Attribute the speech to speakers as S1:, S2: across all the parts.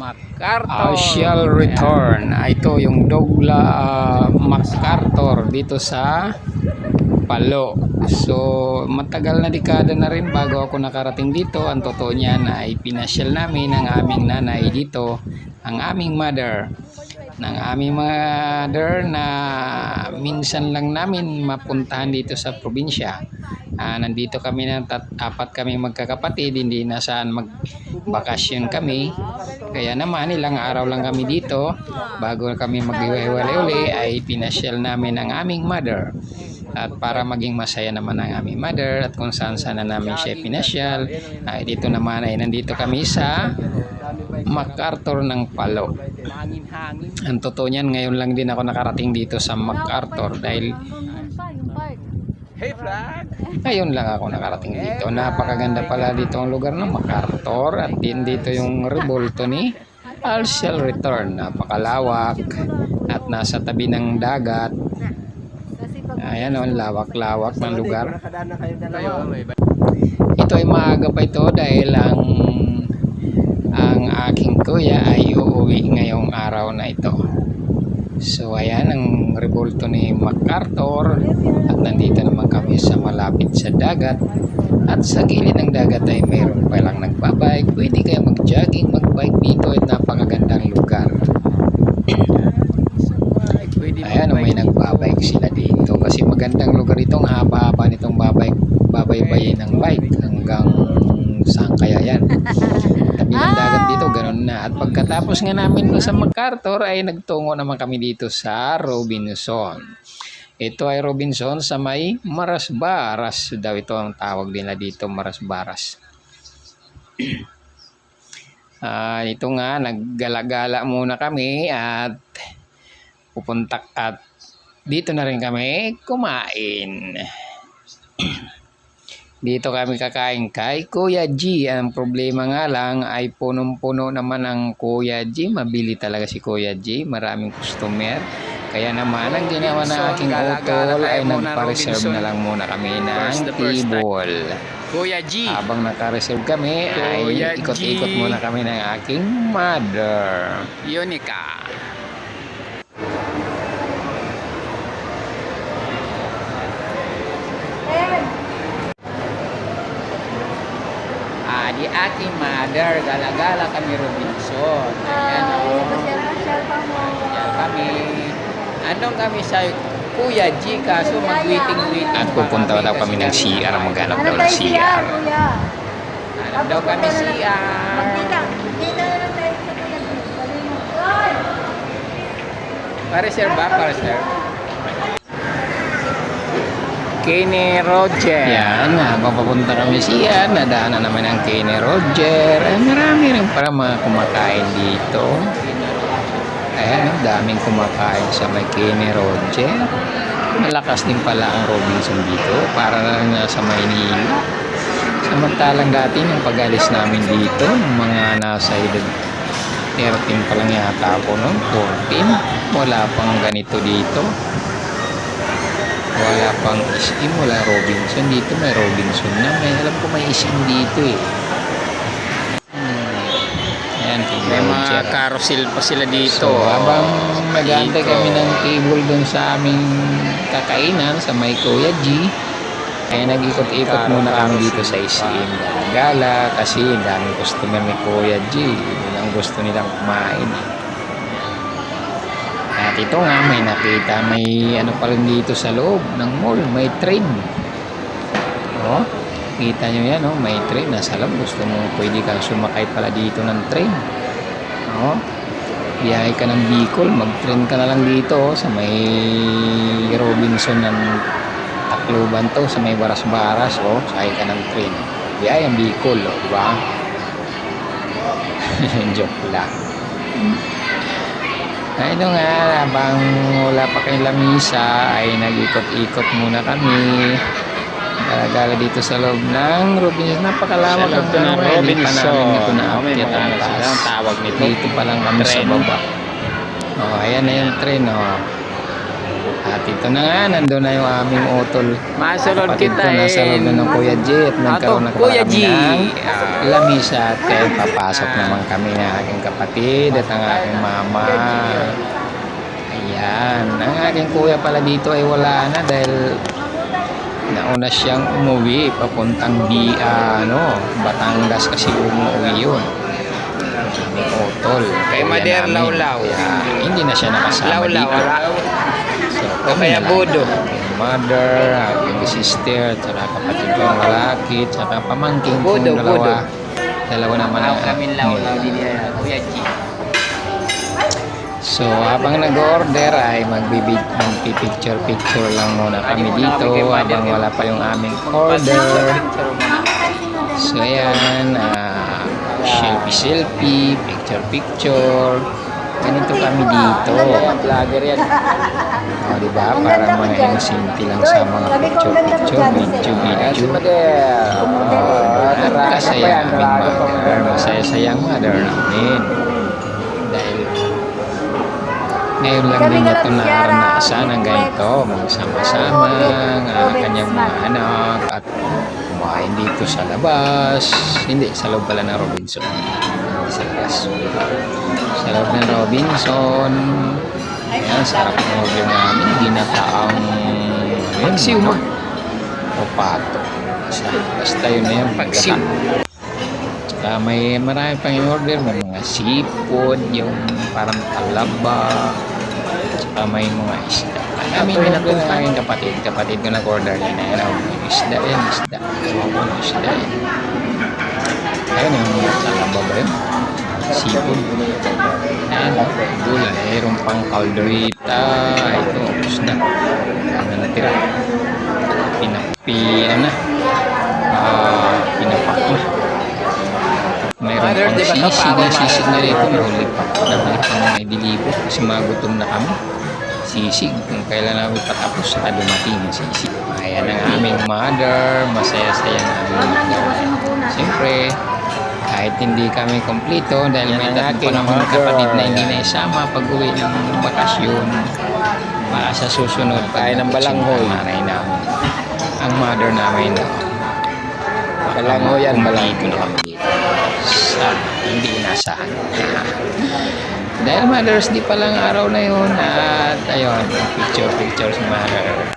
S1: MacArthur.
S2: I shall return. Ah, Ito yung Dogla ah, MacArthur dito sa Palo. So, matagal na dekada na rin bago ako nakarating dito. Ang totoo niyan ay pinasyal namin ang aming nanay dito, ang aming mother ng aming mother na minsan lang namin mapuntahan dito sa probinsya. Ah, nandito kami ng tat- apat kami magkakapatid, hindi na saan magbakasyon kami. Kaya naman ilang araw lang kami dito bago kami maghiwalay uli ay pinasyal namin ang aming mother. At para maging masaya naman ang aming mother at kung saan saan na namin siya pinasyal, ay dito naman ay nandito kami sa MacArthur ng Palo. Ang totoo niyan, ngayon lang din ako nakarating dito sa MacArthur dahil
S1: Hey, flag!
S2: ngayon lang ako nakarating dito. Napakaganda pala dito ang lugar ng MacArthur at din dito yung revolto ni Al Shall Return. Napakalawak at nasa tabi ng dagat. Ayan o, lawak-lawak ng lugar. Ito ay maaga pa ito dahil ang aking kuya ay uuwi ngayong araw na ito. So ayan ang revolto ni MacArthur at nandito naman kami sa malapit sa dagat at sa gilid ng dagat ay mayroon palang nagbabike. Pwede kayo mag-jogging, mag-bike dito at napakagandang lugar. Ayan, may nagbabike sila dito kasi magandang lugar ito. Ang haba-haba nitong babike, babaybayin ng bike hanggang saan kaya yan. Tabi ng dagat dito, ganun At pagkatapos nga namin sa MacArthur ay nagtungo naman kami dito sa Robinson. Ito ay Robinson sa may Marasbaras daw ito ang tawag nila dito, Marasbaras. Ah, ito nga, naggala-gala muna kami at pupunta at dito na rin kami kumain. Dito kami kakain kay Kuya G. Ang problema nga lang ay punong-puno naman ang Kuya G. Mabili talaga si Kuya G. Maraming customer. Kaya naman, ang ginawa na aking utol ay nagpa-reserve na lang muna kami ng table.
S1: Kuya G!
S2: Habang naka-reserve kami, ay
S1: Kuya
S2: ikot-ikot
S1: G.
S2: muna kami ng aking mother.
S1: Yonica. Ah, di aking mother, gala-gala kami Robinson. Ayan o. Yan kami. Andong kami sa Kuya G, kaso mag-waiting-waiting
S2: At
S1: pa
S2: pupunta daw kami ng CR,
S1: nandito.
S2: maghanap
S3: Ano
S2: daw ng CR.
S1: Hanap daw kami CR. Para sir ba? Para sir?
S2: Kenny Roger. Yan, habang papunta kami siya, nadaanan naman ang Kenny Roger. Ay, marami rin para mga kumakain dito. Ayan, ang daming kumakain sa may Kenny Roger. Malakas din pala ang Robinson dito, para lang nasa Maynila. Samantalang dati nung pag-alis namin dito, mga nasa edad 13 pa lang yata ako noon, 14. Wala pang ganito dito wala pang isim, wala Robinson dito may Robinson na. May alam ko may isim dito eh. Hmm. ayan
S1: May mga carousel pa sila dito.
S2: so habang nag-aantay kami ng table dun sa aming kakainan sa may Kuya G ay nag-ikot-ikot muna kami dito sa isim gala kasi daming customer ni Kuya G. Yun ang gusto nilang kumain at ito nga, may nakita, may ano pa rin dito sa loob ng mall, may train. Oh, kita nyo yan, oh, may train. Nasa loob, gusto mo, pwede kang sumakay pala dito ng train. Oh, biyahe ka ng Bicol, mag-train ka na lang dito, oh, sa may Robinson ng Tacloban to, sa may Baras-Baras, oh, sakay ka ng train. Biyahe ang Bicol, oh, di ba? Joke lang. Ito nga, habang wala pa kayong lamisa, ay nag-ikot-ikot muna kami. Gala-gala dito sa loob ng Robinson. Napakalawak ang
S1: ng
S2: ano, Hindi pa
S1: Robinson.
S2: namin ito na
S1: may mga ano sila, ang tawag nito.
S2: Dito pa lang kami sa baba. Oh, ayan na yung train, oh. At ito na nga, nandun na yung aming utol.
S1: Masunod
S2: Kapatid
S1: kita
S2: ko nasa loob na ng Kuya G at nagkaroon na
S1: Kuya
S2: kami
S1: G.
S2: ng lamisa at kaya papasok naman kami ng aking kapatid at ang aking mama. Ayan. Ang aking kuya pala dito ay wala na dahil nauna siyang umuwi papuntang di ano, Batangas kasi umuwi yun. May utol.
S1: Kay Mader.
S2: Kaya hindi na siya nakasama
S1: Lawlaw,
S2: dito.
S1: wala.
S2: So,
S1: O kaya. Bodo.
S2: Mother, aking sister, tsaka kapatid kong lalaki, tsaka pamangking kong
S1: Bodo,
S2: dalawa.
S1: Bodo.
S2: Dalawa naman
S1: Wala
S2: ang
S1: kami lawlaw din yan. Kuya G.
S2: So, habang nag-order ay magbibig, magpipicture-picture lang muna kami dito
S1: kami Mother.
S2: habang wala pa yung aming order. So, ayan, ah, selfie-selfie, picture-picture. Ganito kami dito.
S1: Vlogger yan.
S2: O, di ba? Para mga inusinti lang sa mga picture-picture, video-video. At masaya ang aming mother. Masaya-saya ang mother namin. Dahil ngayon lang din ito naranasan ang ganito. Magsama-sama ang ah, kanyang mga anak at kumain dito sa labas. Hindi, sa loob pala ng Robinson. Sa labas. Sa loob ng Robinson. Ayan, sarap ng order namin. Ginataang Pagsiw mo. O pato. Basta, yun na yung
S1: Pagsiw.
S2: Tsaka may marami pang in-order. May mga seafood, yung parang talaba. Tsaka may mga isda. Kami na ng aking kapatid. Kapatid ko nag-order yan. Ayan, oh, isda yan, isda. Isda yan. Ayun, yung talaba ba yun? Seafood. Ayan, gulay. Mayroon pang calderita. Ito, isda. Ano natira? Pinapi, ano na? Ah, pinapak na. Mayroon pang sisig. Ang sisig na rito. Nahuli pa. Nahuli pa mga idilibo. Kasi magutom na kami. Sisig. Kung kailan namin patapos, saka dumating yung sisig. Ayan ang aming mother. Masaya-saya na aming mother. Siyempre, kahit hindi kami kompleto dahil may tatlo pa naman kapatid na hindi na isama pag uwi ng bakasyon. Baka sa susunod
S1: Tayo ng balanghoy.
S2: Nanay namin. Ang mother namin. no?
S1: Balanghoy yan,
S2: Dito na kami dito. Sa hindi inasahan. Dahil Mother's Day pa lang araw na yun at ayun, picture-picture si Mother.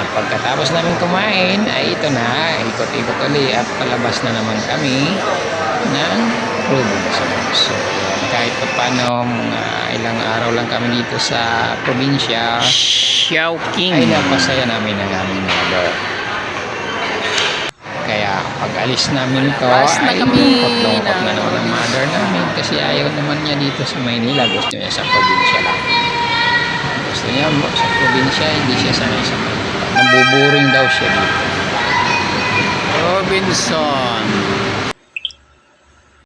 S2: At pagkatapos namin kumain, ay ito na, ikot-ikot uli at palabas na naman kami kahit pa paano, mga ilang araw lang kami dito sa probinsya,
S1: Xiaoking.
S2: ay napasaya namin ang aming mother. Kaya pag alis namin to,
S1: na
S2: ay
S1: kami
S2: lungkot na naman ang mother namin kasi ayaw naman niya dito sa Maynila. Gusto niya sa probinsya lang. Gusto niya mo- sa probinsya, hindi siya sanay sa Maynila. Nabuburing daw siya dito.
S1: Robinson.